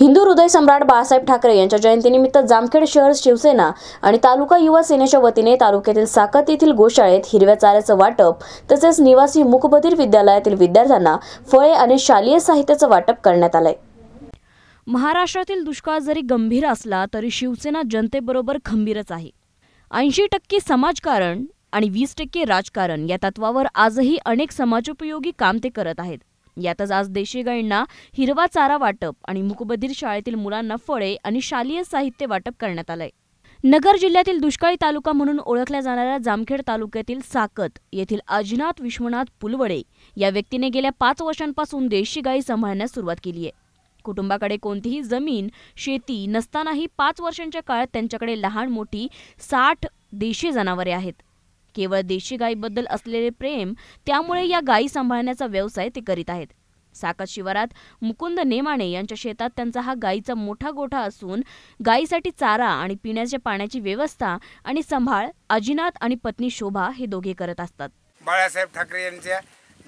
हिंदू हृदय सम्राट बाळासाहेब ठाकरे यांच्या जयंतीनिमित्त जामखेड शहर शिवसेना आणि तालुका युवा सेनेच्या वतीने तालुक्यातील साकत येथील गोशाळेत हिरव्या चाऱ्याचं वाटप तसेच निवासी मुखबधीर विद्यालयातील विद्यार्थ्यांना फळे आणि शालेय साहित्याचं वाटप करण्यात आलंय. महाराष्ट्रातील दुष्काळ जरी गंभीर असला तरी शिवसेना जनतेबरोबर खंबीरच आहे. ऐंशी टक्के समाजकारण आणि वीस टक्के राजकारण या तत्वावर आजही अनेक समाजोपयोगी काम ते करत आहेत. यातच आज देशी गायींना हिरवा चारा वाटप आणि मुकबधीर शाळेतील मुलांना फळे आणि शालेय साहित्य वाटप करण्यात आलंय. नगर जिल्ह्यातील दुष्काळी तालुका म्हणून ओळखल्या जाणाऱ्या जामखेड तालुक्यातील साकत येथील अजिनाथ विश्वनाथ पुलवडे या व्यक्तीने गेल्या पाच वर्षांपासून देशी गायी सांभाळण्यास सुरुवात केली आहे. कुटुंबाकडे कोणतीही जमीन शेती नसतानाही पाच वर्षांच्या काळात त्यांच्याकडे लहान मोठी साठ देशी जनावरे आहेत. केवळ देशी गायीबद्दल असलेले प्रेम त्यामुळे या गायी सांभाळण्याचा व्यवसाय ते करीत आहेत. साकत शिवारात मुकुंद नेमाणे यांच्या शेतात त्यांचा हा गायीचा मोठा गोठा असून गायीसाठी चारा आणि पिण्याच्या पाण्याची व्यवस्था आणि सांभाळ अजिनाथ आणि पत्नी शोभा हे दोघे करत असतात. बाळासाहेब ठाकरे यांच्या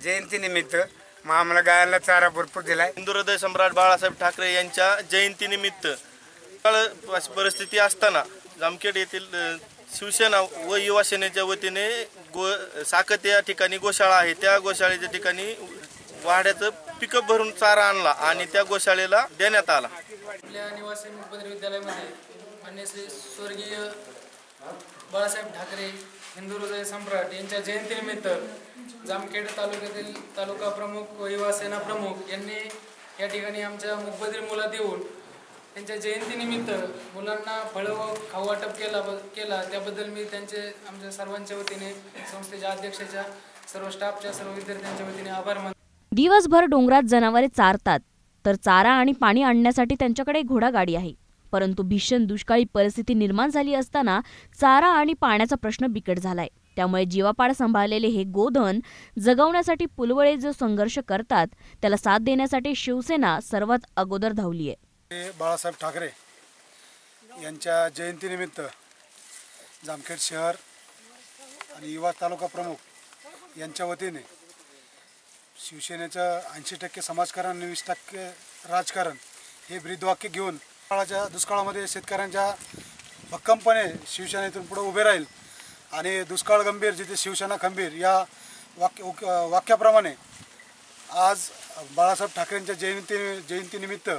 जयंतीनिमित्त मग आम्हाला गायला चारा भरपूर दिलाय. हिंदू हृदय सम्राट बाळासाहेब ठाकरे यांच्या जयंतीनिमित्त परिस्थिती असताना जामखेड येथील शिवसेना व युवा सेनेच्या वतीने गो साकत या ठिकाणी गोशाळा आहे. त्या गोशाळेच्या ठिकाणी वाड्याचं पिकअप भरून चारा आणला आणि त्या गोशाळेला देण्यात आला. आपल्या निवासी मुखपत्र विद्यालयामध्ये मान्य श्री स्वर्गीय बाळासाहेब ठाकरे हिंदू हृदय सम्राट यांच्या जयंतीनिमित्त जामखेड तालुक्यातील तालुका प्रमुख व युवा सेना प्रमुख यांनी या ठिकाणी आमच्या मुखबधीर मुला देऊन त्यांच्या जयंतीनिमित्त मुलांना फळं व खाऊ वाटप केला केला. त्याबद्दल मी त्यांचे आमच्या सर्वांच्या वतीने संस्थेच्या अध्यक्षाच्या सर्व स्टाफच्या सर्व विद्यार्थ्यांच्या वतीने आभार मान दिवसभर डोंगरात जनावरे चारतात. तर चारा आणि पाणी आणण्यासाठी त्यांच्याकडे घोडागाडी आहे. परंतु भीषण दुष्काळी परिस्थिती निर्माण झाली असताना चारा आणि पाण्याचा प्रश्न बिकट झालाय. त्यामुळे जीवापाड सांभाळलेले हे गोधन जगवण्यासाठी पुलवळे जो संघर्ष करतात त्याला साथ देण्यासाठी शिवसेना सर्वात अगोदर धावली आहे बाळासाहेब ठाकरे यांच्या जयंतीनिमित्त जामखेड शहर आणि युवा तालुका प्रमुख यांच्या वतीने शिवसेनेचं ऐंशी टक्के समाजकारण आणि वीस टक्के राजकारण हे ब्रीदवाक्य घेऊन काळाच्या दुष्काळामध्ये शेतकऱ्यांच्या भक्कमपणे शिवसेनेतून पुढे उभे राहील आणि दुष्काळ गंभीर जिथे शिवसेना खंबीर या वाक्य उक- वाक्याप्रमाणे आज बाळासाहेब ठाकरेंच्या जयंती जयंतीनिमित्त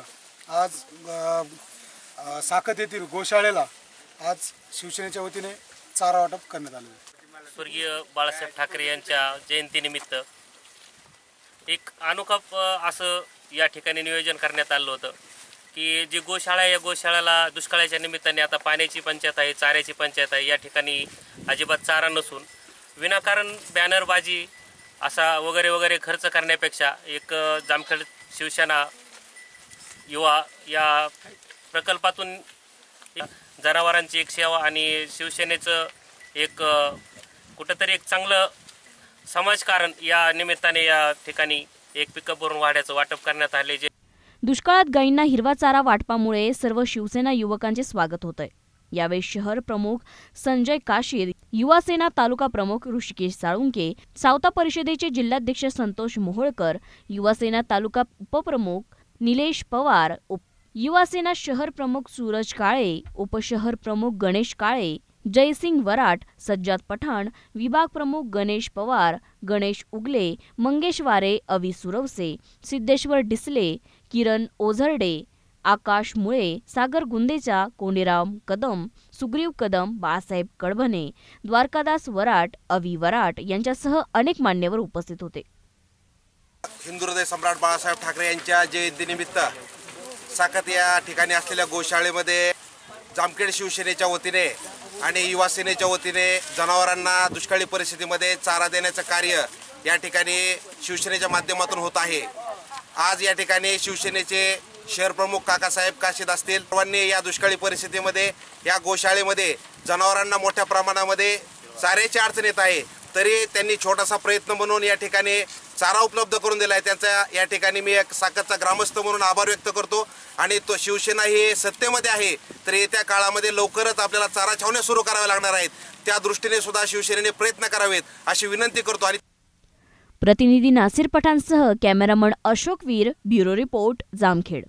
आज साखत साकत येथील गोशाळेला आज शिवसेनेच्या वतीने चारा वाटप करण्यात आले स्वर्गीय बाळासाहेब ठाकरे यांच्या जयंतीनिमित्त एक अनोखा असं या ठिकाणी नियोजन करण्यात आलं होतं की जी गोशाळा या गोशाळाला दुष्काळाच्या निमित्ताने आता पाण्याची पंचायत आहे चाऱ्याची पंचायत आहे या ठिकाणी अजिबात चारा नसून विनाकारण बॅनरबाजी असा वगैरे वगैरे खर्च करण्यापेक्षा एक जामखेड शिवसेना युवा या प्रकल्पातून जनावरांची एक सेवा आणि शिवसेनेचं एक कुठंतरी एक चांगलं समाजकारण या निमित्ताने या ठिकाणी एक पिकअप भरून वाढ्याचं वाटप करण्यात आले जे दुष्काळात गायींना हिरवा चारा वाटपामुळे सर्व शिवसेना युवकांचे स्वागत होत आहे यावेळी शहर प्रमुख संजय काशीर युवा सेना तालुका प्रमुख ऋषिकेश साळुंके सावता परिषदेचे जिल्हाध्यक्ष संतोष मोहोळकर युवा सेना तालुका उपप्रमुख निलेश पवार उप युवासेना शहर प्रमुख सूरज काळे उपशहर प्रमुख गणेश काळे जयसिंग वराट सज्जाद पठाण विभाग प्रमुख गणेश पवार गणेश उगले मंगेश वारे अवी सुरवसे सिद्धेश्वर डिसले किरण ओझरडे आकाश मुळे सागर गुंदेचा कोंडीराम कदम सुग्रीव कदम बाळासाहेब कडभने द्वारकादास वराट अवी वराट यांच्यासह अनेक मान्यवर उपस्थित होते. हिंदू हृदय सम्राट बाळासाहेब ठाकरे यांच्या जयंतीनिमित्त साखत या ठिकाणी असलेल्या गोशाळेमध्ये जामखेड शिवसेनेच्या वतीने आणि युवा सेनेच्या वतीने जनावरांना दुष्काळी परिस्थितीमध्ये चारा देण्याचं कार्य या ठिकाणी शिवसेनेच्या माध्यमातून होत आहे. आज या ठिकाणी शिवसेनेचे शहर प्रमुख काकासाहेब काशीद असतील. सर्वांनी या दुष्काळी परिस्थितीमध्ये या गोशाळेमध्ये जनावरांना मोठ्या प्रमाणामध्ये चाऱ्याची अडचण येत आहे. तरी त्यांनी छोटासा प्रयत्न म्हणून या ठिकाणी चारा उपलब्ध करून दिला आहे त्यांचा या ठिकाणी मी एक साखरचा ग्रामस्थ म्हणून आभार व्यक्त करतो. आणि तो शिवसेना ही सत्तेमध्ये आहे तर येत्या काळामध्ये लवकरच आपल्याला चारा छावण्या सुरू कराव्या लागणार आहेत. त्या दृष्टीने सुद्धा शिवसेनेने प्रयत्न करावेत अशी विनंती करतो. आणि प्रतिनिधी Nasir पठाणसह cameraman Ashok Veer bureau report Jamkhed.